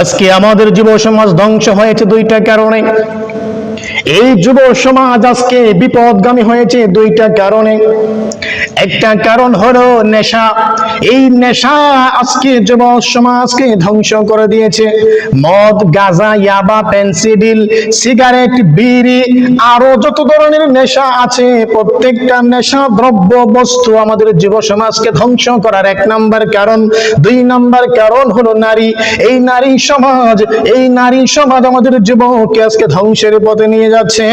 আজকে আমাদের যুব সমাজ ধ্বংস হয়েছে দুইটা কারণে। এই যুব সমাজ আজকে বিপদগামী হয়েছে দুইটা কারণে। একটা কারণ হলো নেশা। এই নেশা আজকে যুব সমাজকে ধ্বংস করে দিয়েছে। মদ, গাঁজা, ইয়াবা পেন্সিডিল সিগারেট, বিড়ি, আরও যত ধরনের নেশা আছে, প্রত্যেকটা নেশা দ্রব্য বস্তু আমাদের যুব সমাজকে ধ্বংস করার এক নাম্বার কারণ। দুই নাম্বার কারণ হলো নারী। এই নারী সমাজ, এই নারী সমাজ আমাদের যুবককে আজকে ধ্বংসের পথে নিয়ে যাচ্ছে।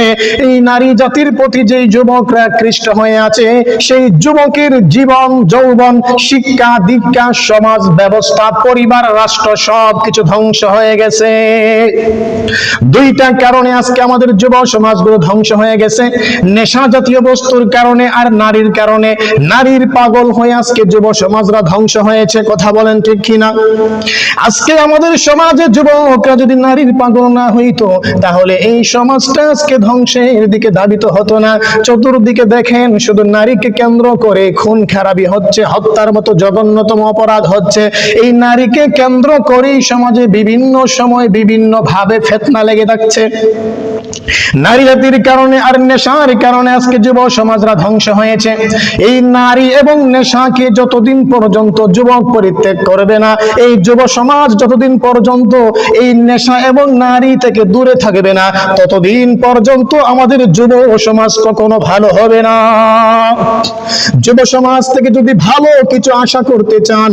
এই নারী জাতির প্রতি যেই যুবকরা কৃষ্ট হয়ে আছে, সেই যুবকের জীবন, যৌবন, শিক্ষা, দীক্ষা, সমাজ ব্যবস্থা, পরিবার, রাষ্ট্র সব কিছু ধ্বংস হয়ে গেছে। দুইটা কারণে আজকে আমাদের যুব সমাজগুলো ধ্বংস হয়ে গেছে। নেশা জাতীয় বস্তুর কারণে আর নারীর কারণে। নারীর পাগল হয়ে আজকে যুব সমাজরা ধ্বংস হয়েছে, কথা বলেন ঠিক কিনা? আজকে আমাদের সমাজে যুবকরা যদি নারীর পাগল না হইতো, তাহলে এই সমাজটা আজকে ধ্বংসের দিকে দাবিত হতো না। চতুর্দিকে দেখেন শুধু নারীকে কেন্দ্র করে খুন খারাপি হচ্ছে, হত্যার মতো জঘন্যতম অপরাধ হচ্ছে। এই নারীকে কেন্দ্র করেই সমাজে বিভিন্ন সময় বিভিন্ন ভাবে ফেতনা লেগে থাকছে। নারী জাতির কারণে আর নেশার কারণে আজকে যুব সমাজরা ধ্বংস হয়েছে। এই নারী এবং নেশাকে যতদিন পর্যন্ত যুবক পরিত্যাগ করবে না, এই যুব সমাজ যতদিন পর্যন্ত এই নেশা এবং নারী থেকে দূরে থাকবে না, ততদিন পর্যন্ত আমাদের যুব সমাজ কখনো ভালো হবে না। যুব সমাজ থেকে যদি ভালো কিছু আশা করতে চান,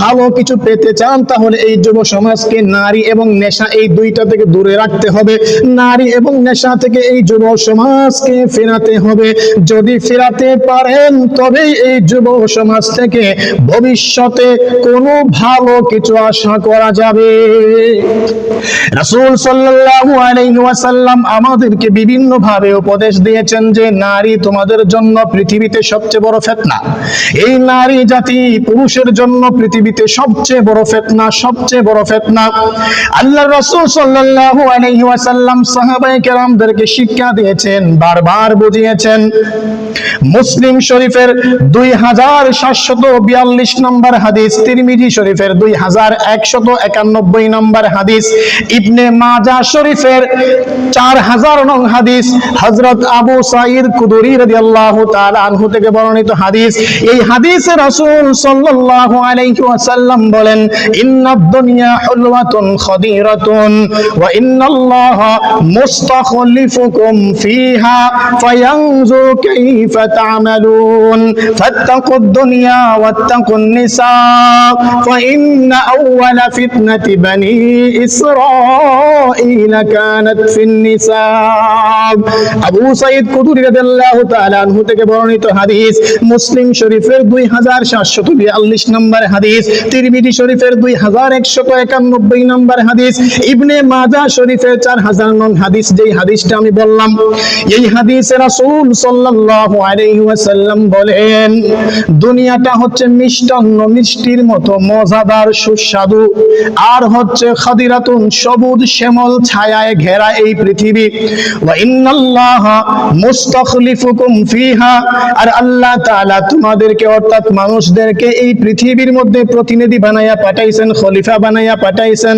ভালো কিছু পেতে চান, তাহলে এই যুব সমাজকে নারী এবং নেশা এই দুইটা থেকে দূরে রাখতে হবে। নারী এবং নেশা থেকে এই যুব সমাজকে ফেরাতে হবে। যদি ফেরাতে পারেন, তবেই এই যুব সমাজ থেকে ভবিষ্যতে কোনো ভালো কিছু আশা করা যাবে। রাসূল সাল্লাল্লাহু আলাইহি ওয়াসাল্লাম আমাদেরকে বিভিন্ন ভাবে উপদেশ দিয়েছেন যে, নারী তোমাদের জন্য পৃথিবীতে সবচেয়ে বড় ফিতনা। এই নারী জাতি পুরুষের জন্য পৃথিবীতে সবচেয়ে বড় ফিতনা, সবচেয়ে বড় ফিতনা। আল্লাহ রাসূল সাল্লাল্লাহু আলাইহি ওয়াসাল্লাম সাহাবায়ে কেরামদেরকে শিক্ষা দিয়েছেন, বারবার বুঝিয়েছেন। মুসলিম শরীফের দুই হাজার সাতশত বিয়াল্লিশ নম্বর হাদিস, তিরমিজি শরীফের দুই হাজার একশত একানব্বই নম্বর হাদিস, ইবনে মাজা শরীফের চার হাজার নং হাদিস হজরত আবু সাইদ কুদুরি রাদিয়াল্লাহু তাআলা আনহু থেকে বর্ণিত হাদিস এই হাদিসে রাসূল সাল্লাল্লাহু আলাইহি ওয়াসাল্লাম বলেন ইন্নাদ দুনিয়া হুলওয়াতুন খাদিরাতুন ওয়া ইন্নাল্লাহা মুস্তাখলিফুকুম ফিহা ফায়ানজুর কাইফা তা'মালুন ফাত্তাকুদ দুনিয়া ওয়াত্তাকুন নিসা فإن أول فتنة بني إسرائيل كانت في النساء আবু সাইদ কুদুরি রাদিয়াল্লাহু তাআলা আনহু থেকে বর্ণিত হাদিস মুসলিম শরীফের 2742 নম্বর হাদিস, তিরমিজি শরীফের 2191 নম্বর হাদিস, ইবনে মাজাহ শরীফের 4000 নং হাদিস, যেই হাদিসটা আমি বললাম, এই হাদিসে রাসূল সাল্লাল্লাহু আলাইহি ওয়াসাল্লাম বলেন, দুনিয়াটা হচ্ছে মিষ্টান্ন, মিষ্টির মতো, মজাদার, সুস্বাদু, আর হচ্ছে খাদিরাতুন, সবুজ, শ্যামল ছায়ায় ঘেরা এই পৃথিবী। ওয়া ইন্নাল্লাহা মুস্তাখলিফুকুম ফিহা। আর আল্লাহ তাআলা তোমাদেরকে অর্থাৎ মানুষদেরকে এই পৃথিবীর মধ্যে প্রতিনিধি বানায়া পাঠাইছেন, খলিফা বানায়া পাঠাইছেন।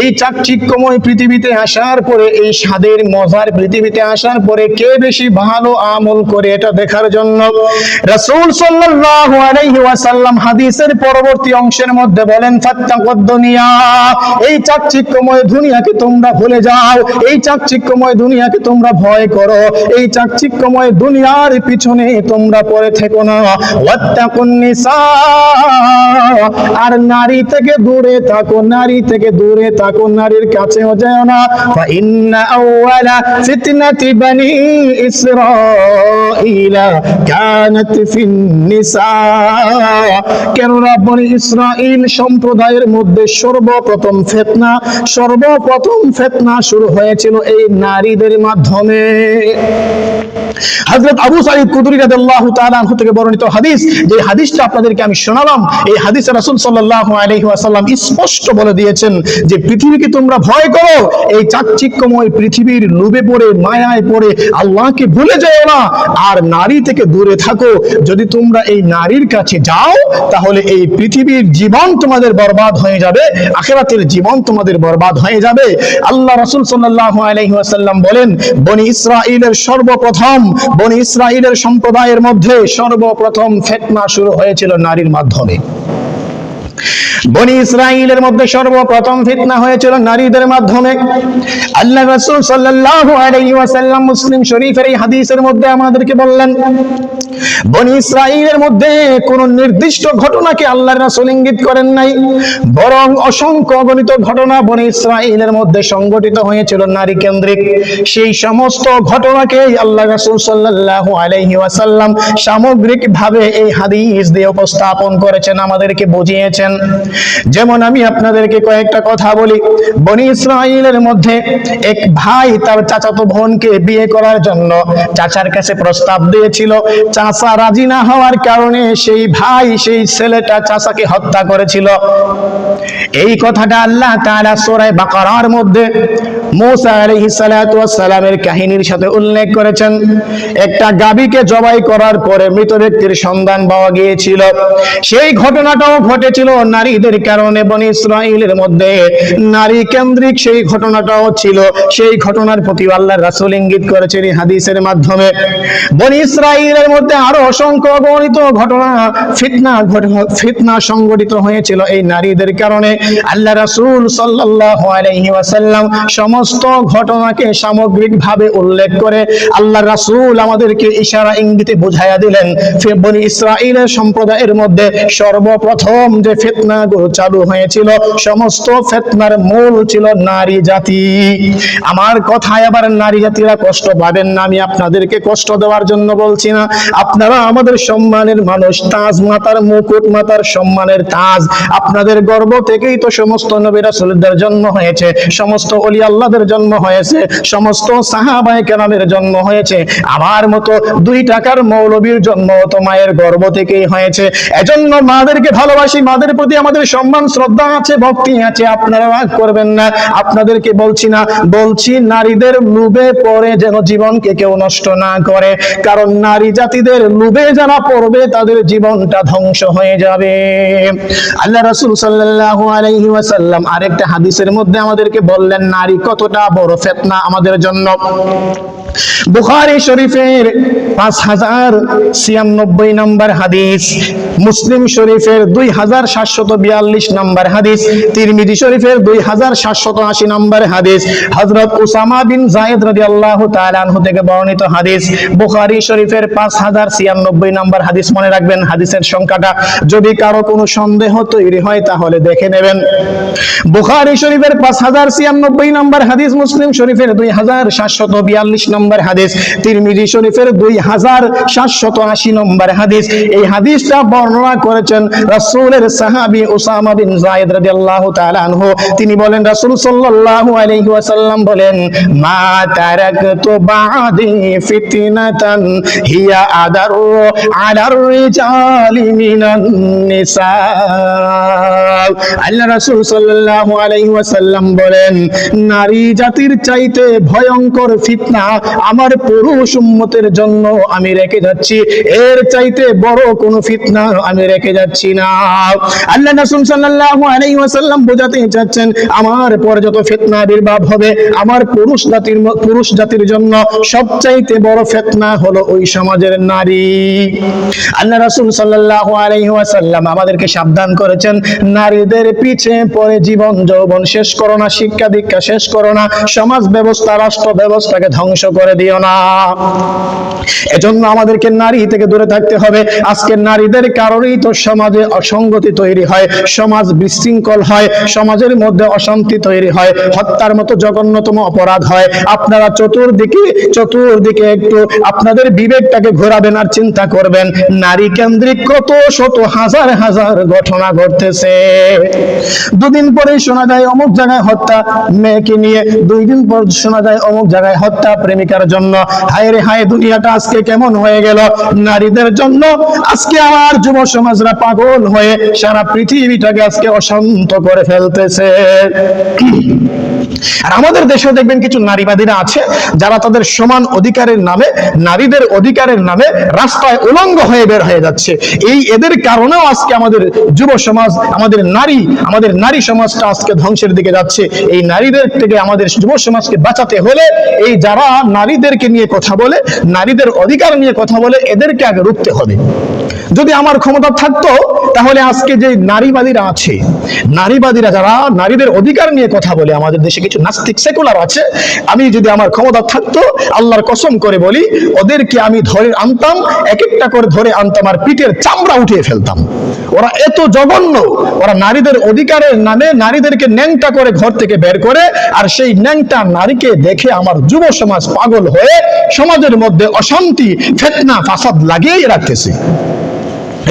এই চাকচিক্যময় পৃথিবীতে আসার পরে, এই স্বাদের মজার পৃথিবীতে আসার পরে কে বেশি ভালো আমল করে এটা দেখার জন্য রাসূল সাল্লাল্লাহু আলাইহি ওয়াসাল্লাম হাদিসের পরবর্তী অংশের মধ্যে বলেন, ফাত্তাকুদ দুনিয়া। এই চাকচিক্যময় দুনিয়াকে তোমরা ভুলে যাও। এই চাকচিক্যময় দুনিয়াকে তোমরা ভয় করো। এই চাকচিক্যময় দুনিয়ার পিছনে তোমরা পড়ে থেকো না। আর নারী থেকে দূরে থাকো, নারী থেকে দূরে থাকো, নারীর কাছেও যেও না। সর্বপ্রথম ফেতনা শুরু হয়েছিল এই নারীদের মাধ্যমে। হযরত আবু সাঈদ কুদরি রাদিয়াল্লাহু তাআলা আনহু থেকে বর্ণিত হাদিস, যে হাদিসটা আপনাদেরকে আমি শোনালাম, এই হাদিসে রাসূল সাল্লাল্লাহু আলাইহি ওয়াসাল্লাম স্পষ্ট বলে দিয়েছেন যে পৃথিবীকে তোমরা ভয় করো, এই চাকচিক্যময় পৃথিবীর লোভে পড়ে, মায়ায় পড়ে আল্লাহকে ভুলে যেও না, আর নারী থেকে দূরে থাকো। যদি তোমরা এই নারীর কাছে যাও, তাহলে এই এই পৃথিবীর জীবন তোমাদের বরবাদ হয়ে যাবে, আখেরাতের জীবন তোমাদের বরবাদ হয়ে যাবে। আল্লাহ রাসূল সাল্লাল্লাহু আলাইহি ওয়াসাল্লাম বলেন বনি ইসরায়েলের সর্বপ্রথম বনি ইসরায়েলের সম্প্রদায়ের মধ্যে সর্বপ্রথম ফিতনা শুরু হয়েছিল নারীর মাধ্যমে। বনি ইসরাইলের মধ্যে সর্বপ্রথম ফিতনা হয়েছিল নারীদের মাধ্যমে। আল্লাহ রাসূল সাল্লাল্লাহু আলাইহি ওয়াসাল্লাম মুসলিম শরীফের এই হাদিসের মধ্যে আমাদেরকে বললেন, বনি ইসরাইলের মধ্যে কোন নির্দিষ্ট ঘটনাকে আল্লাহর রাসূল ইঙ্গিত করেন নাই, বরং অসংখ্য অগণিত ঘটনা বনি ইসরাইলের মধ্যে সংগঠিত হয়েছিল নারী কেন্দ্রিক সেই সমস্ত ঘটনাকে আল্লাহ রাসূল সাল্লাল্লাহু আলাইহি ওয়াসাল্লাম সামগ্রিকভাবে এই হাদিস দিয়ে উপস্থাপন করেছেন, আমাদেরকে বুঝিয়েছেন। যেমন আমি আপনাদেরকে কয়েকটা কথা বলি। বনি ইসরাইলের মধ্যে এক ভাই তার চাচাতো বোনকে বিয়ে করার জন্য চাচার কাছে প্রস্তাব দিয়েছিল। চাচা রাজি না হওয়ার কারণে সেই ভাই সেই ছেলেটা চাচাকে হত্যা করেছিল। এই কথাটা আল্লাহ তাআলা সূরা বাকারার মধ্যে মুসা সালামের কাহিনীর সাথে উল্লেখ করেছেন। একটা গাবীকে জবাই করার পরে মৃত ব্যক্তির সন্ধান পাওয়া গিয়েছিল। সেই ঘটনাটাও ঘটেছিল নারীদের কারণে বনি ইসরাইলের মধ্যে নারী কেন্দ্রিক সেই ঘটনাটাও ছিল। সেই ঘটনার প্রতি আল্লাহর রাসূল ইঙ্গিত করেছেন হাদিসের মাধ্যমে। বনি ইসরাইলের মধ্যে আরও অসংখ্য গণিত ঘটনা, ফিতনা ফিতনা সংগঠিত হয়েছিল এই নারীদের কারণে। আল্লাহ রাসূল সাল্লাল্লাহু আলাইহি ওয়াসাল্লাম সমস্ত ঘটনাকে সামগ্রিকভাবে উল্লেখ করে আল্লাহ রাসূল আমাদেরকে ইশারা, ইঙ্গিতে বুঝাইয়া দিলেন বনি ইসরাইলের সম্প্রদায়ের মধ্যে সর্বপ্রথম যে ফিতনাগুলো চালু হয়েছিল, সমস্ত ফিতনার মূল ছিল নারী জাতি। আমার কথায় আবার নারী জাতিরা কষ্ট পাবেন না, আমি আপনাদেরকে কষ্ট দেওয়ার জন্য বলছি না। আপনারা আমাদের সম্মানের মানুষ, তাজ মাতার মুকুট মাতার সম্মানের তাজ। আপনাদের গর্ব থেকেই তো সমস্ত নবী রাসূলদের জন্ম হয়েছে, সমস্ত ওলি আল্লাহদের জন্ম হয়েছে, সমস্ত সাহাবায়ে কেরামের জন্ম হয়েছে। আমার মতো দুই টাকার মৌলবীর জন্ম তো মায়ের গর্ব থেকেই হয়েছে। এজন্য মাদেরকে ভালোবাসি, মাদের প্রতি আমাদের সম্মান, শ্রদ্ধা আছে, ভক্তি আছে, আপনারা রাগ করবেন না। আপনাদেরকে বলছি না, বলছি নারীদের লোভে পড়ে যেন জীবনকে কেউ নষ্ট না করে। কারণ নারী জাতিদের লোভে যারা পড়বে, তাদের জীবনটা ধ্বংস হয়ে যাবে। আল্লাহ রাসূল সাল্লাল্লাহু আলাইহি ওয়াসাল্লাম আরেকটা হাদিসের মধ্যে আমাদেরকে বললেন, নারী কতটা বড় ফেতনা আমাদের জন্য। বুখারী শরীফের পাঁচ হাজার ছিয়ানব্বই নম্বর হাদিস, মুসলিম শরীফের দুই হাজার সাতশত বিয়াল্লিশ নম্বর হাদিস, তিরমিজি শরীফের দুই হাজার সাতশত আশি নম্বর হাদিস হজরত উসামা বিন জায়েদ রাদি আল্লাহ তালানহু থেকে বর্ণিত হাদিস, বুখারি শরীফের পাঁচ হাজার ছিয়ানব্বই নম্বর হাদিস মনে রাখবেন। হাদিসের সংখ্যাটা যদি কারও কোনো সন্দেহ তৈরি হয় তাহলে দেখে নেবেন। বুখারি শরীফের পাঁচ হাজার ছিয়ানব্বই নম্বর হাদিস, মুসলিম শরীফের দুই হাজার সাতশত বিয়াল্লিশ নম্বর হাদিস, তিরমিজি শরীফের দুই হাজার সাতশত আশি নম্বর হাদিস। এই হাদিসটা বর্ণনা করেছেন রাসূলের সাহাবী উসামা বিন যায়েদ রাদিয়াল্লাহু তাআলা আনহু। তিনি বলেন, রাসূল সাল্লাল্লাহু আলাইহি ওয়াসাল্লাম বলেন, মা তারাকতু বাদি ফিতনাতান, হিয়া আদারু আলার রিজালি মিনান নিসা। আল্লাহ রাসূল সাল্লাল্লাহু আলাইহি ওয়াসাল্লাম বলেন, নারী জাতির চাইতে ভয়ঙ্কর ফিতনা আমার পুরুষ উম্মতের জন্য আমি রেখে যাচ্ছি। এর চাইতে বড় কোন ফিতনা আমি রেখে যাচ্ছি না। আল্লাহ রাসূল সাল্লাল্লাহু আলাইহি ওয়াসাল্লাম বোঝাতে চাচ্ছেন, আমার পরে যত ফিতনা আবির্ভাব হবে, আমার পুরুষ জাতির পুরুষ জাতির জন্য সবচাইতে বড় ফিতনা হলো ওই সমাজের নারী। আল্লাহ রাসূল সাল্লাল্লাহু আলাইহি ওয়াসাল্লাম আমাদেরকে সাবধান করেছেন, নারীদের পিছে পড়ে জীবন যৌবন শেষ করো না, শিক্ষা দীক্ষা শেষ করো না, সমাজ ব্যবস্থা, রাষ্ট্র ব্যবস্থাকে ধ্বংস করে দিও না। এজন্য আমাদেরকে নারী থেকে দূরে থাকতে হবে। আজকে নারীদের কারণেই তো সমাজে অসঙ্গতি তৈরি হয়, সমাজ বিশৃঙ্খল হয়, সমাজের মধ্যে অশান্তি তৈরি হয়, হত্যার মতো জঘন্যতম অপরাধ হয়। আপনারা চতুর্দিকে চতুর্দিকে একটু আপনাদের বিবেকটাকে ঘোরাবেন আর চিন্তা করবেন, নারী কেন্দ্রিক কত শত হাজার হাজার ঘটনা ঘটতেছে। দুদিন পরে শোনা যায় অমুক জায়গায় হত্যা, মেয়েকে নিয়ে দুই দিন পর শোনা যায় অমুক জায়গায় হত্যা প্রেমিকার জন্য। হায় রে হায়, দুনিয়াটা আজকে কেমন হয়ে গেল? নারীদের জন্য আজকে আমার যুব সমাজরা পাগল হয়ে সারা পৃথিবীটাকে আজকে অশান্ত করে ফেলতেছে। আর আমাদের দেশেও দেখবেন কিছু নারীবাদীরা আছে, যারা তাদের সমান অধিকারের নামে, নারীদের অধিকারের নামে রাস্তায় উলঙ্গ হয়ে বের হয়ে যাচ্ছে। এই এদের কারণেও আজকে আমাদের যুব সমাজ, আমাদের নারী আমাদের নারী সমাজটা আজকে ধ্বংসের দিকে যাচ্ছে। এই নারীদের থেকে আমাদের যুব সমাজকে বাঁচাতে হলে এই যারা নারীদেরকে নিয়ে কথা বলে, নারীদের অধিকার নিয়ে কথা বলে, এদেরকে আগে রুখতে হবে। যদি আমার ক্ষমতা থাকতো, তাহলে আজকে যে নারীবাদীরা আছে, নারীবাদীরা যারা, নারীদের অধিকার নিয়ে কথা বলে, আমাদের দেশে কিছু নাস্তিক সেকুলার আছে, আমি যদি আমার ক্ষমতা থাকতো, আল্লাহর কসম করে বলি, ওদেরকে আমি ধরে আনতাম, এক একটা করে ধরে আনতাম, আর পিঠের চামড়া উঠিয়ে ফেলতাম। ওরা এত জঘন্য, ওরা নারীদের অধিকারের নামে নারীদেরকে ন্যাংটা করে ঘর থেকে বের করে, আর সেই ন্যাংটা নারীকে দেখে আমার যুব সমাজ পাগল হয়ে সমাজের মধ্যে অশান্তি, ফেতনা, ফাসাদ লাগিয়েই রাখতেছে।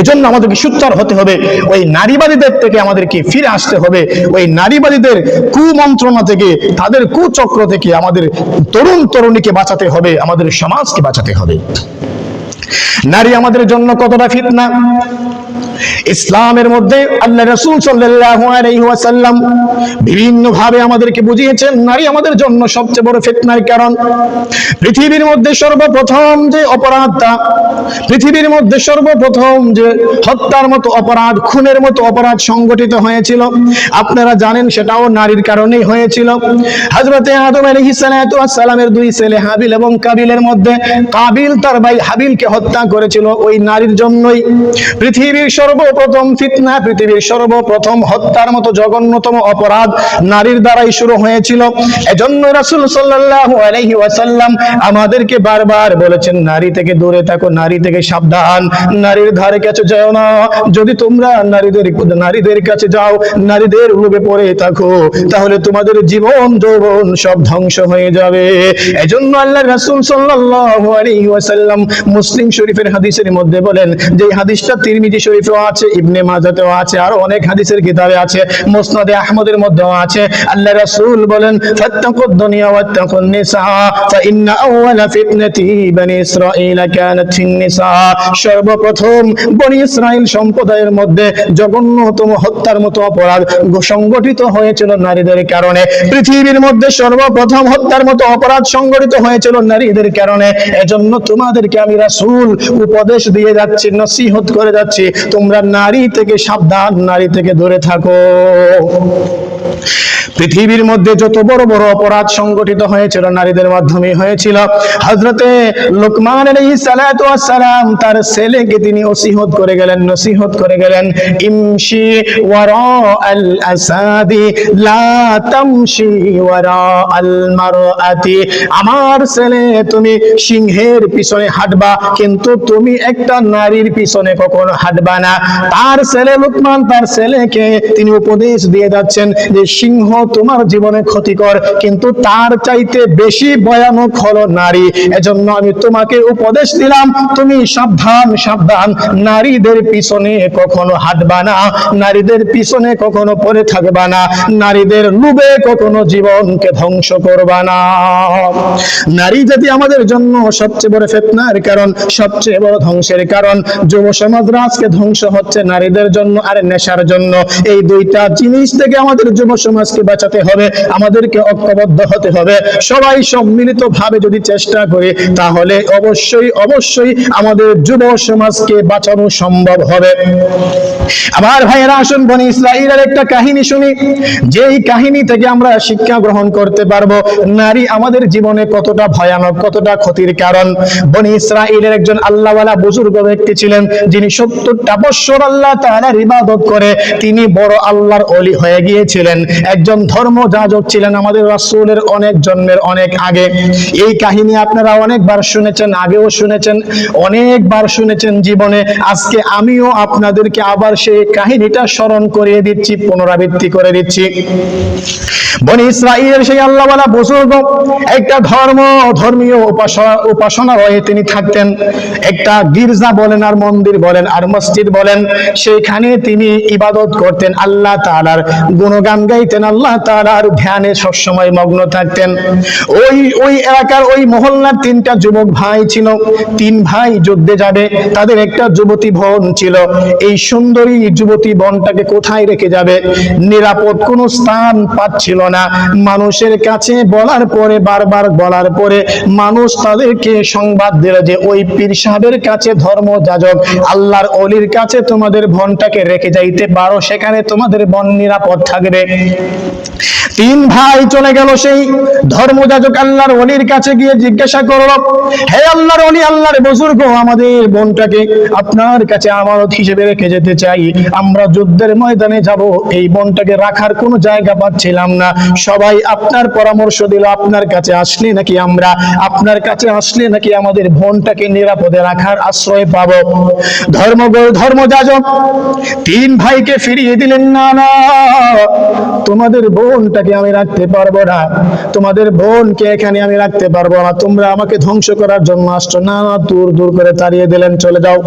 এজন্য আমাদেরকে সুচ্চার হতে হবে, ওই নারীবাদীদের থেকে আমাদেরকে ফিরে আসতে হবে, ওই নারীবাদীদের কুমন্ত্রণা থেকে, তাদের কুচক্র থেকে আমাদের তরুণ তরুণীকে বাঁচাতে হবে, আমাদের সমাজকে বাঁচাতে হবে। নারী আমাদের জন্য কতটা ফিতনা? ইসলামের মধ্যে আল্লাহ রাসূল ওয়াসাল্লাম বিভিন্ন ভাবে আমাদেরকে বুঝিয়েছেন, নারী আমাদের জন্য সবচেয়ে বড় ফিতনার কারণ। পৃথিবীর মধ্যে সর্বপ্রথম যে অপরাধটা, পৃথিবীর মধ্যে সর্বপ্রথম যে হত্যার মতো অপরাধ, খুনের মতো অপরাধ সংগঠিত হয়েছিল, আপনারা জানেন সেটাও নারীর কারণেই হয়েছিল। হযরতে আদম ওয়াস সালামের দুই ছেলে হাবিল এবং কাবিলের মধ্যে কাবিল তার ভাই হাবিলকে হত্যা করেছিল ওই নারীর জন্যই। পৃথিবীর সর্বপ্রথম ফিতনা, পৃথিবীর সর্বপ্রথম হত্যার মতো জঘন্যতম অপরাধ নারীর দ্বারাই শুরু হয়েছিল। এজন্য রাসূল সাল্লাল্লাহু আলাইহি ওয়াসাল্লাম আমাদেরকে বারবার বলেছেন, নারী থেকে দূরে থাকো, নারী থেকে সাবধান, নারীর ধারে কাছে যাও না। যদি তোমরা নারীদের নারীদের কাছে যাও, নারীদের লোভে পড়ে থাকো, তাহলে তোমাদের জীবন, যৌবন সব ধ্বংস হয়ে যাবে। এজন্য আল্লাহ রাসূল সাল্লাল্লাহু আলাইহি ওয়াসাল্লাম মুসলিম শরীফের হাদিসের মধ্যে বলেন যে হাদিসটা তিরমিজি আছে, ইবনে মাজাতেও আছে, আর অনেক হাদিসের কিতাবে আছে, মুসনাদে আহমদের মধ্যেও আছে। আল্লাহ রাসূল বলেন, ফাত্তাকুদ দুনিয়া ওয়াত্তাকুন নিসা ফাইন্না আউওয়ালা ফিতনাতি বনি ইসরাঈল কানাত ফিন নিসা। সর্বপ্রথম বনি ইসরাইল সম্প্রদায়ের মধ্যে জঘন্যতম হত্যার মতো অপরাধ সংগঠিত হয়েছিল নারীদের কারণে। পৃথিবীর মধ্যে সর্বপ্রথম হত্যার মতো অপরাধ সংগঠিত হয়েছিল নারীদের কারণে। এজন্য তোমাদেরকে আমি রাসূল উপদেশ দিয়ে যাচ্ছি, নসিহত করে যাচ্ছি। তোমরা নারী থেকে সাবধান নারী থেকে দূরে থাকো। পৃথিবীর মধ্যে যত বড় বড় অপরাধ সংগঠিত হয়েছিল, নারীদের মাধ্যমে হয়েছিল। হযরতে লোকমান আলাইহিস সালাম তার ছেলেকে তিনি ওসিহত করে গেলেন, নসিহত করে গেলেন। ইমশি আমার ছেলে, তুমি সিংহের পিছনে হাঁটবা, কিন্তু তুমি একটা নারীর পিছনে কখনো হাঁটবা না। তার ছেলে লোকমান, তার ছেলেকে তিনি উপদেশ দিয়ে যাচ্ছেন যে সিংহ তোমার জীবনে ক্ষতিকর, কিন্তু তার চাইতে বেশি ভয়ানক হলো নারী। এজন্য আমি তোমাকে উপদেশ দিলাম, তুমি সাবধান সাবধান। নারীদের পিছনে কখনো হাঁটবা না, নারীদের পিছনে কখনো পড়ে থাকবা না, নারীদের লুবে কখনো জীবনকে ধ্বংস করবা না। নারী জাতি আমাদের জন্য সবচেয়ে বড় ফেতনার কারণ, সবচেয়ে বড় ধ্বংসের কারণ। যুব সমাজরা আজকে ধ্বংস হচ্ছে নারীদের জন্য আর নেশার জন্য। এই দুইটা জিনিস থেকে আমাদের যুব সমাজকে বাঁচাতে হবে, আমাদেরকে ঐক্যবদ্ধ হতে হবে। সবাই সম্মিলিত ভাবে যদি চেষ্টা করি, তাহলে অবশ্যই অবশ্যই আমাদের যুব সমাজকে বাঁচানো সম্ভব হবে। আমার ভাইয়েরা আসুন, বনি ইসরাইলের একটা কাহিনী শুনি। যেই কাহিনী থেকে আমরা শিক্ষা গ্রহণ করতে পারব, নারী আমাদের জীবনে কতটা ভয়ানক, কতটা ক্ষতির কারণ। বনি ইসরাইলের একজন আল্লাহওয়ালা বুজুর্গ ব্যক্তি ছিলেন, যিনি সত্তরটা বৎসর আল্লাহ তাআলার ইবাদত করে তিনি বড় আল্লাহর অলি হয়ে গিয়েছিলেন। একজন ধর্ম যাজক ছিলেন আমাদের রাসূলের অনেক জন্মের অনেক আগে। এই কাহিনী আপনারা অনেকবার শুনেছেন, আগেও শুনেছেন, অনেকবার শুনেছেন জীবনে। আজকে আমিও আপনাদেরকে আবার সেই কাহিনীটা স্মরণ করিয়ে দিচ্ছি, পুনরাবৃত্তি করে দিচ্ছি। বনি ইসরাইলের সেই আল্লাহওয়ালা বুজুর্গ, একটা ধর্ম, ধর্মীয় উপাসনা উপাসনালয়ে তিনি থাকতেন। একটা গির্জা বলেন আর মন্দির বলেন আর মসজিদ বলেন, সেইখানে তিনি ইবাদত করতেন আল্লাহ তাআলার গুণগান গাইতেন, আল্লাহ তাআলার ধ্যানে সবসময় মগ্ন থাকতেন। ওই ওই এলাকার ওই মহল্লার তিনটা যুবক ভাই ছিল, তিন ভাই যুদ্ধে যাবে, তাদের একটা যুবতী বোন ছিল। এই সুন্দরী যুবতী বোনটাকে কোথায় রেখে যাবে? নিরাপদ কোনো স্থান পাচ্ছিল না। মানুষের কাছে বলার পরে, বারবার বলার পরে মানুষ তাদেরকে সংবাদ দিল যে, ওই পীর সাহেবের কাছে ধর্ম যাজক, আল্লাহর অলির কাছে তোমাদের বনটাকে রেখে যাইতে পারো, সেখানে তোমাদের বন নিরাপদ থাকবে। তিন ভাই চলে গেল সেই ধর্মযাজক আল্লাহর অলির কাছে গিয়ে জিজ্ঞাসা করল, হে আল্লাহর অলি, আল্লাহর বুজুর্গ, আমাদের বোনটাকে আপনার কাছে আমানত হিসেবে রেখে যেতে চাই। আমরা যুদ্ধের ময়দানে যাব, এই বোনটাকে রাখার কোনো জায়গা পাচ্ছিলাম না। সবাই আপনার পরামর্শ দিল, আপনার কাছে আসলে নাকি আমরা, আপনার কাছে আসলে নাকি আমাদের বোনটাকে নিরাপদে রাখার আশ্রয় পাবো। ধর্ম ধর্মযাজক, তিন ভাইকে ফিরিয়ে দিলেন, না না তোমাদের বোনটাকে আমি রাখতে পারব না। তোমাদের বোনকে এখানে আমি রাখতে পারব না। তোমরা আমাকে ধ্বংস করার জন্য আসছো। না দূর দূর করে তাড়িয়ে দিলেন, চলে যাও।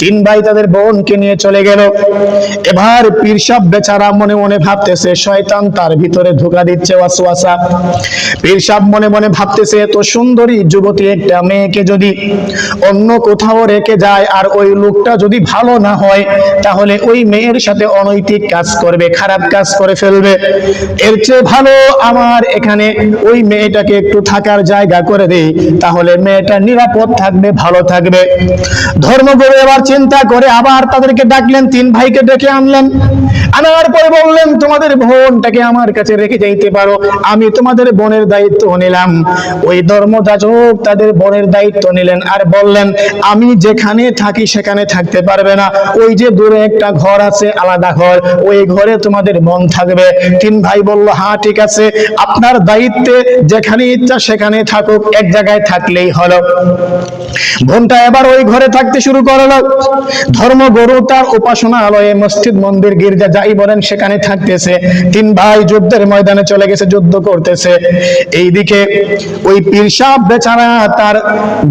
তিন ভাই তাদের বোনকে নিয়ে চলে গেল। এবার পীরসাব বেচারা মনে মনে ভাবতেছে, শয়তান তার ভিতরে ধোকা দিচ্ছে ওয়াসওয়াসা। পীরসাব মনে মনে ভাবতেছে, এত সুন্দরী যুবতী একটা মেয়েকে যদি অন্য কোথাও রেখে যায় আর ওই লোকটা যদি ভালো না হয়, তাহলে ওই মেয়ের সাথে অনৈতিক কাজ করবে, খারাপ কাজ করে ফেলবে। এর চেয়ে ভালো আমার এখানে ওই মেয়েটাকে একটু থাকার জায়গা করে দেই, তাহলে মেয়েটা নিরাপদ থাকবে, ভালো থাকবে। ধর্মগুরু এবার চিন্তা করে আবার তাদেরকে ডাকলেন, তিন ভাইকে ডেকে আনলেন। আনার পরে বললেন, তোমাদের বোনটাকে আমার কাছে রেখে যাইতে পারো, আমি তোমাদের বোনের দায়িত্ব নিলাম। ওই ধর্মযাজক তাদের বোনের দায়িত্ব নিলেন আর বললেন, আমি যেখানে থাকি সেখানে থাকতে পারবে না। ওই যে দূরে একটা ঘর আছে, আলাদা ঘর, ওই ঘরে তোমাদের বোন থাকবে। তিন ভাই বলল হ্যাঁ ঠিক আছে। আপনার দায়িত্বে যেখানে ইচ্ছা সেখানে থাকুক, এক জায়গায় থাকলেই হলো। বোনটা এবার ওই ঘরে থাকতে শুরু করল। ধর্মগুরু তার উপাসনালয়ে মসজিদ, মন্দির, গির্জা, যাই বলেন, সেখানে থাকতেছে। তিন ভাই যুদ্ধের ময়দানে চলে গেছে, যুদ্ধ করতেছে। এইদিকে ওই পীরসাব বেচারা তার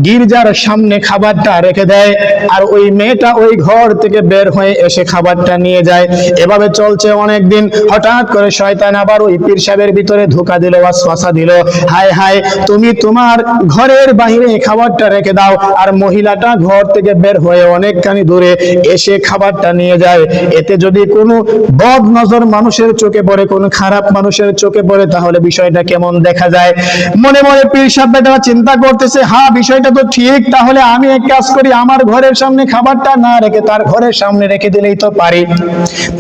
গির্জার সামনে খাবারটা রেখে দেয় আর ওই মেয়েটা ওই ঘর থেকে বের হয়ে এসে খাবারটা নিয়ে যায়। এভাবে চলছে অনেক দিন হঠাৎ করে শয়তান আবার ওই পীর সাহেবের ভিতরে ধোকা দিল, ওয়াসওয়াসা দিল। হায় হায়, তুমি তোমার ঘরের বাইরে খাবারটা রেখে দাও, আর মহিলাটা ঘর থেকে বের হয়ে অনেকখানি দূরে এসে খাবারটা নিয়ে যায়। এতে যদি কোনো বদ নজর মানুষের চোখে পড়ে, কোনো খারাপ মানুষের চোখে পড়ে, তাহলে বিষয়টা কেমন দেখা যায়? মনে মনে পীর সাহেব চিন্তা করতেছে হ্যাঁ বিষয়টা তো ঠিক, তাহলে আমি এক কাজ করি, আমার ঘরের সামনে খাবারটা না রেখে, তার ঘরের সামনে রেখে দিলেই তো পারি।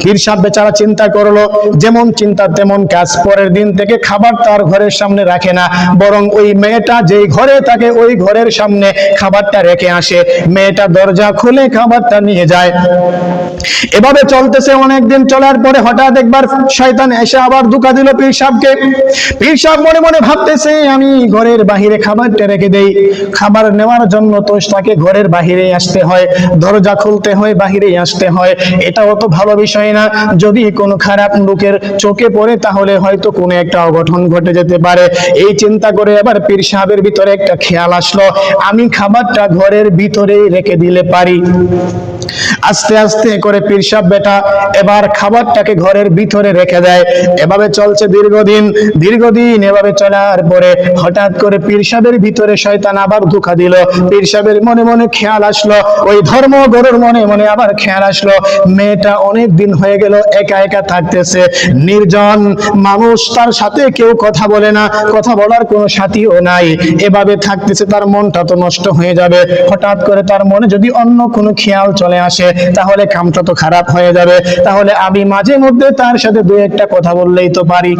পীর সাহেব বেচারা চিন্তা করল যেমন চিন্তা, তেমন কাজ। পরের দিন থেকে খাবার তার ঘরের সামনে রাখে না, বরং ওই মেয়েটা যেই ঘরে থাকে, ওই ঘরের সামনে খাবারটা রেখে আসে। মেয়েটা দরজা খুলে খাবারটা নিয়ে যায়। এভাবে চলতেছে অনেকদিন, চলার পরে হঠাৎ একবার শয়তান এসে আবার ধোকা দিল পীর সাহেবকে। পীর সাহেব মনে মনে ভাবতেছে, আমি ঘরের বাহিরে খাবারটা রেখে দেই। খাবার নেওয়ার জন্য তো তাকে ঘরের বাহিরে আসতে হয়, দরজা খুলতে হয় বাহিরে আসতে হয়। এটা অত ভালো বিষয় না। যদি কোনো খারাপ লোকের চোখে পড়ে, তাহলে হয়তো কোনো একটা অঘটন ঘটে যেতে পারে। এই চিন্তা করে এবার পীর সাহেবের ভিতরে একটা খেয়াল আসলো। আমি খাবারটা ঘরের ভিতরেই রেখে দিলে পারি। আস্তে আস্তে করে পীরসাব বেটা, এবার খাবারটাকে ঘরের ভিতরে রেখে দেয়। এভাবে চলছে দীর্ঘদিন। দীর্ঘদিন এভাবে চলার পরে হঠাৎ করে পীরসাবের ভিতরে শয়তান আবার ধোকা দিল। পীরসাবের মনে মনে খেয়াল আসলো। ওই ধর্ম গরুর মনে মনে আবার খেয়াল আসলো। মেয়েটা অনেক দিন হয়ে গেল, একা একা থাকতেছে। নির্জন মানুষ তার সাথে কেউ কথা বলে না, কথা বলার কোনো সাথীও নাই। এভাবে থাকতেছে তার মনটা তো নষ্ট হয়ে যাবে। হঠাৎ করে তার মনে যদি অন্য কোনো খেয়াল চলে আসে, তাহলে কামটা তো খারাপ হয়ে যাবে। তাহলে আমি মাঝে মধ্যে তার সাথে দু একটা কথা বললেই তো পারি।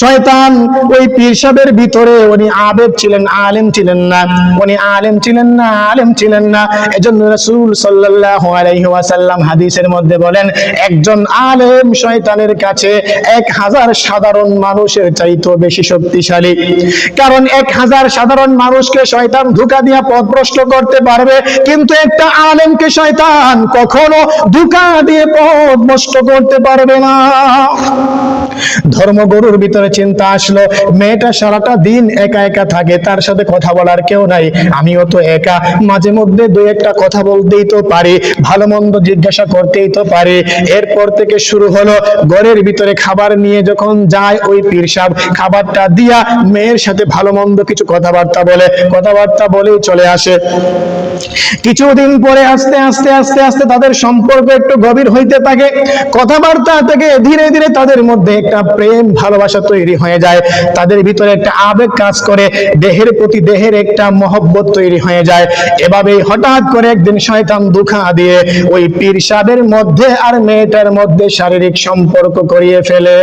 শয়তান ওই পীরসাবের ভিতরে উনি আবেদ ছিলেন, আলেম ছিলেন না। উনি আলেম ছিলেন না, আলেম ছিলেন না। এজন্য রাসূল সাল্লাল্লাহু আলাইহি ওয়াসাল্লাম হাদিসের মধ্যে বলেন, একজন আলেম শয়তানের কাছে এক হাজার সাধারণ মানুষের চাইতো বেশি শক্তিশালী। কারণ এক হাজার সাধারণ মানুষকে শয়তান ধোকা দিয়া পথভ্রষ্ট করতে পারবে, কিন্তু একটা আলেমকে শয়তান কখনো ধোকা দিয়ে পথ নষ্ট করতে পারবে না। ধর্মগুরুর ভিতরে চিন্তা আসলো, মেয়েটা সারাটা দিন একা একা থাকে, তার সাথে কথা বলার কেউ নাই, আমিও তো একা। মাঝে মধ্যে দুই একটা কথা বলতেই তো পারি, ভালো মন্দ জিজ্ঞাসা করতেই তো পারি। এরপর থেকে শুরু হলো ঘরের ভিতরে খাবার নিয়ে যখন যায় ওই পীর সাহেব খাবারটা দিয়া মেয়ের সাথে ভালো মন্দ কিছু কথাবার্তা বলে। কথাবার্তা বলেই চলে আসে। কিছুদিন পরে আস্তে আস্তে আস্তে আস্তে তাদের সম্পর্ক একটু গভীর হইতে থাকে। কথাবার্তা থেকে ধীরে ধীরে তাদের মধ্যে একটা প্রেম ভালোবাসা তৈরি হয়ে যায়। তাদের ভিতরে একটা আবেগ কাজ করে। দেহের প্রতি দেহের একটা মহব্বত তৈরি হয়ে যায়। এভাবেই হঠাৎ করে একদিন শয়তান দুখা দিয়ে ওই পীর সাহেবের মধ্যে আর মেয়েটার মধ্যে শারীরিক সম্পর্ক করিয়ে ফেলে।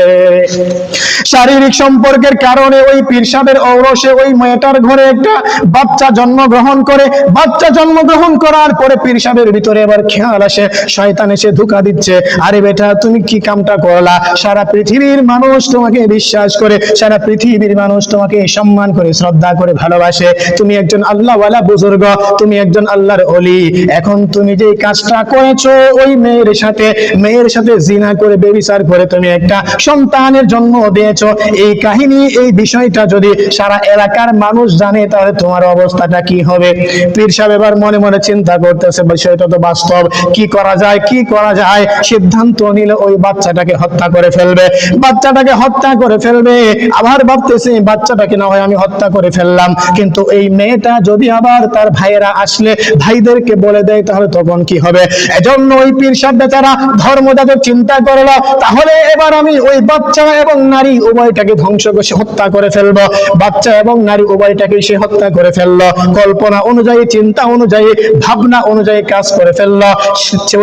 শারীরিক সম্পর্কের কারণে ওই পীর সাহেবের ঔরসে ওই মেয়েটার ঘরে একটা বাচ্চা জন্মগ্রহণ করে। বাচ্চা জন্মগ্রহণ করার পরে পীর সাহেবের ভিতরে এবার খেয়াল আসে, শয়তান এসে ধোকা দিচ্ছে। আরে বেটা, তুমি কি কামটা করলা? সারা পৃথিবীর মানুষ তোমাকে বিশ্বাস করে, সারা পৃথিবীর মানুষ তোমাকে সম্মান করে, শ্রদ্ধা করে ভালোবাসে। তুমি একজন আল্লাহওয়ালা বুজুর্গ, তুমি একজন আল্লাহর অলি এখন তুমি যে কাজটা করেছ, ওই মেয়ের সাথে মেয়ের সাথে জিনা করে বেবিচার করে তুমি একটা সন্তানের জন্ম দিয়েছ। এই কাহিনী, এই বিষয়টা যদি সারা এলাকার মানুষ জানে, তাহলে তোমার অবস্থাটা কি হবে? পীর সাহেব এবার মনে মনে চিন্তা করতেছে, বিষয়টা তো বাস্তব। কি করা যায়, কি করা যায়? সিদ্ধান্ত নিলে ওই বাচ্চাটাকে হত্যা করে ফেলবে। বাচ্চাটাকে হত্যা করে ফেলবে। আবার ভাবতেছে বাচ্চাটাকে না হয় আমি হত্যা করে ফেললাম। কিন্তু এই মেয়েটা যদি আবার তার ভাইয়েরা আসলে ভাইদেরকে বলে দেয়, তাহলে তখন কি হবে? এজন্য ওই পীর সাহেব বেচারা ধর্ম যাদের চিন্তা করল তাহলে এবার আমি ওই বাচ্চা এবং নারী উভয়টাকে ধ্বংস করে হত্যা করে ফেলব। বাচ্চা এবং নারী উভয়টাকে সে হত্যা করে ফেলল। কল্পনা অনুযায়ী, চিন্তা অনুযায়ী, ভাবনা অনুযায়ী কাজ করে ফেলল।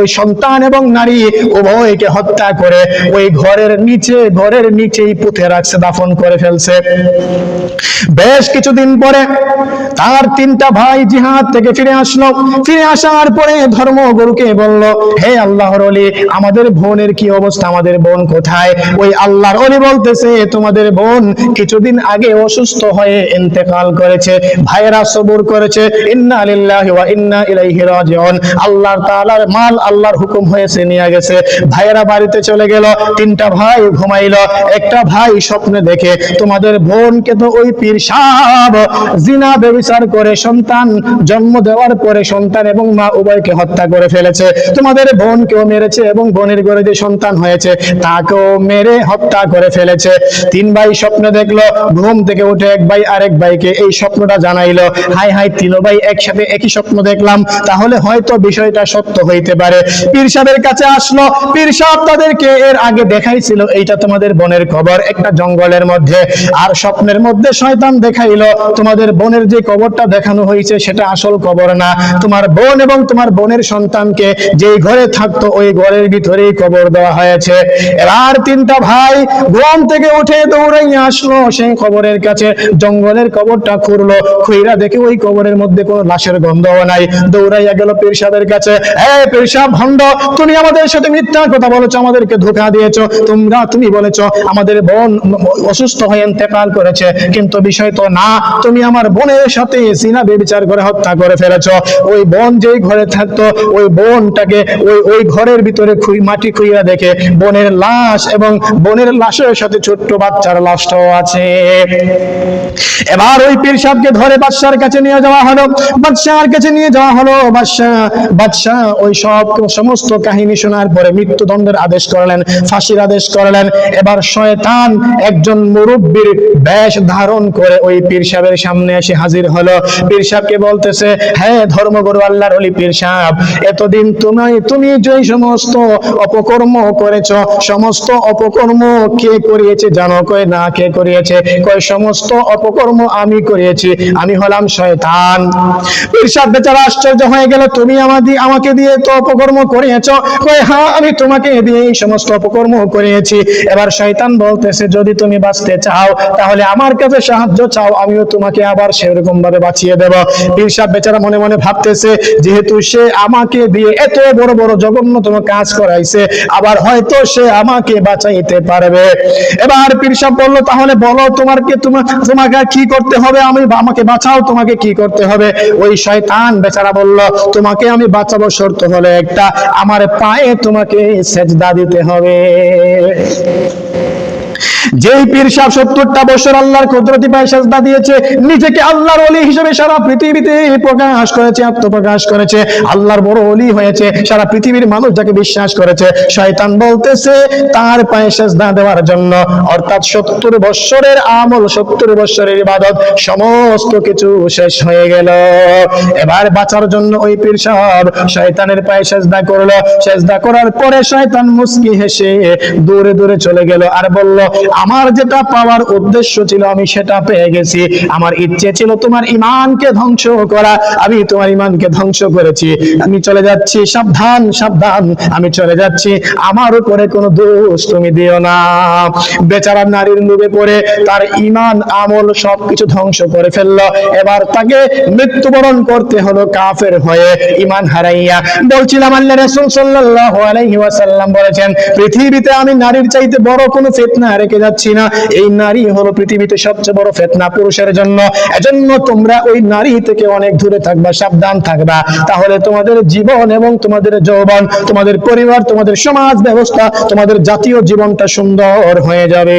ওই সন্তান এবং নারী উভয়কে হত্যা করে ওই ঘরের নিচে, ঘরের নিচেই পুঁতে রাখছে, দাফন করে ফেলছে। বেশ কিছুদিন পরে তার তিনটা ভাই জিহাদ থেকে ফিরে আসলো। ফিরে আসার পরে ধর্মগুরুকে বলল, হে আল্লাহর অলি আমাদের বোনের কি অবস্থা? আমাদের বোন কোথায়? ওই আল্লাহর অলি বলতেছে, তোমাদের বোন কিছুদিন আগে অসুস্থ হয়ে ইন্তেকাল করেছে, ভাইয়েরা সবুর করেছে। ইন্না লিল্লাহি ওয়া ইন্না ইলাইহি রাজিউন। আল্লাহর তাআলার মাল আল্লাহর হুকুম হয়েছে নিয়ে গেছে। ভাইয়েরা বাড়িতে চলে গেল, তিনটা ভাই ঘুমাইলো। একটা ভাই স্বপ্নে দেখে, তোমাদের বোনকে তো ওই পীর সাহেব জিনা, ব্যভিচার করে সন্তান, জন্ম দেওয়ার পরে সন্তান এবং মা উভয়কে হত্যা করে ফেলেছে। তোমাদের বোনকেও মেরেছে এবং বোনের ঘরে যে সন্তান হয়েছে, তাকেও মেরে হত্যা করে ফেলেছে। তিন ভাই স্বপ্ন দেখল, ঘুম থেকে উঠে এক ভাই আরেক ভাইকে এই স্বপ্নটা জানাইলো। হাই হাই, তিন ভাই একসাথে একই স্বপ্ন দেখলাম, তাহলে হয়তো বিষয়টা সত্য হইতে পারে। পীর সাহেবের কাছে আসলো, পীর সাহেব তাদেরকে এর আগে দেখাইছিল, এইটা তোমাদের বোনের খবর, একটা জঙ্গলের মধ্যে। আর স্বপ্নের মধ্যে শয়তান দেখাইলো, তোমাদের বোনের যে কবরটা দেখানো হয়েছে, সেটা আসল কবর না। তোমার বোন এবং তোমার বোনের সন্তানকে যেই ঘরে থাকতো, ওই ঘরের ভিতরেই কবর দেওয়া হয়েছে এবার তিনটা ভাই ঘুম থেকে উঠে দৌড়াইয়া আসলো। সেই কবরের কাছে জঙ্গলের কবরটা খুঁড়লো। খুইরা দেখে ওই কবরের মধ্যে কোনো লাশের গন্ধও নাই। দৌড়াইয়া গেল পীর কাছে। ভণ্ড, তুমি আমাদের সাথে মিথ্যা কথা বলেছ, আমাদেরকে ধোকা তোমরা, তুমি আমাদের বোন অসুস্থ হয়ে ইন্তেকাল করেছে। কিন্তু বিষয় তো না, তুমি আমার বোনের সাথে সিনা করে হত্যা করে ফেলেছো। ওই বোন যেই ঘরে থাকতো, ওই বোনটাকে ওই ওই ঘরের ভিতরে খুই মাটি খুইয়া দেখে বোনের লাশ এবং বোনের লাশের সাথে ছোট্ট বাচ্চার লাশটাও আছে। এবার ওই পীর সাহেবকে ধরে বাদশার কাছে নিয়ে যাওয়া হলো। বাদশার কাছে নিয়ে যাওয়া হলো। বাদশাহ বাদশাহ ওই সব সমস্ত কাহিনী শোনার পরে মৃত্যুদণ্ডের আদেশ করলেন, ফাঁসির আদেশ করলেন। এবার শয়তান একজন মুরব্বীর বেশ ধারণ করে ওই পীর সাহেবের সামনে এসে হাজির হলো। পীর সাহেবকে বলতেছে হ্যাঁ ধর্মগুরু আল্লাহর অলি পীর সাহেব, এতদিন তুমি তুমি যে সমস্ত অপকর্ম করেছ? সমস্ত অপকর্ম কে করিয়েছে জানো? কয়, না, কে করিয়েছে? কয়, সমস্ত অপকর্ম আমি করিয়েছি। আমি হলাম শয়তান। সাহেব বেচারা আশ্চর্য হয়ে গেল, তুমি আমাদের আমাকে দিয়ে তো অপকর্ম করিয়েছ? কয় হ্যাঁ আমি তোমাকে দিয়ে এই সমস্ত অপকর্ম করিয়েছি। এবার শয়তান বলতেছে, যদি তুমি বাঁচতে চাও, তাহলে আমার কাছে সাহায্য চাও, আমিও তোমাকে আবার সেরকম ভাবে বাঁচিয়ে দেব। পীর বেচারা মনে মনে ভাবতেছে, যেহেতু সে আমাকে দিয়ে এত বড় বড়, জঘন্যতম কাজ করাইছে, আবার হয়তো সে আমাকে বাঁচাই বাঁচাইতে পারবে। এবার পিরসাব বলল, তাহলে বলো তোমার তোমাকে কি করতে হবে? আমি আমাকে বাঁচাও, তোমাকে কি করতে হবে? ওই শয়তান বেচারা বলল, তোমাকে আমি বাঁচাবো শর্ত হলে একটা, আমার পায়ে তোমাকে সেজদা দিতে হবে। যেই পীর সাহেব সত্তরটা বছর আল্লাহর কুদরতি পায়ে সাজদা দিয়েছে, নিজেকে আল্লাহর ওলি হিসেবে সারা পৃথিবীতে প্রকাশ করেছে, আত্মপ্রকাশ করেছে, আল্লাহর বড় ওলি হয়েছে, সারা পৃথিবীর মানুষ যাকে বিশ্বাস করেছে, শয়তান বলতেছে তার পায়ে সাজদা দেওয়ার জন্য। অর্থাৎ সত্তর বৎসরের আমল, সত্তর বৎসরের ইবাদত, সমস্ত কিছু শেষ হয়ে গেল। এবার বাঁচার জন্য ওই পীর সাহেব শয়তানের পায়ে সাজদা করল। সাজদা করার পরে শয়তান মুস্কি হেসে দূরে দূরে চলে গেল আর বলল আমার যেটা পাওয়ার উদ্দেশ্য ছিল, আমি সেটা পেয়ে গেছি। আমার ইচ্ছে ছিল তোমার ইমানকে ধ্বংস করা। আমি তোমার ইমানকে ধ্বংস করেছি। আমি চলে যাচ্ছি, সাবধান সাবধান। আমি চলে যাচ্ছি। আমার উপরে কোনো দোষ তুমি দিও না। বেচারা নারীর লোভে পড়ে, তার ইমান আমল সবকিছু ধ্বংস করে ফেলল। এবার তাকে মৃত্যুবরণ করতে হলো কাফের হয়ে ইমান হারাইয়া। বলছিলাম, আল্লাহ রাসূল সাল্লাল্লাহু আলাইহি ওয়াসাল্লাম বলেছেন, পৃথিবীতে আমি নারীর চাইতে বড় কোনো ফিতনা রেখে যাচ্ছি না? এই নারী হলো পৃথিবীতে সবচেয়ে বড় ফেতনা পুরুষের জন্য। এজন্য তোমরা ওই নারী থেকে অনেক দূরে থাকবা, সাবধান থাকবা। তাহলে তোমাদের জীবন এবং তোমাদের যৌবন, তোমাদের পরিবার, তোমাদের সমাজ ব্যবস্থা, তোমাদের জাতীয় জীবনটা সুন্দর হয়ে যাবে।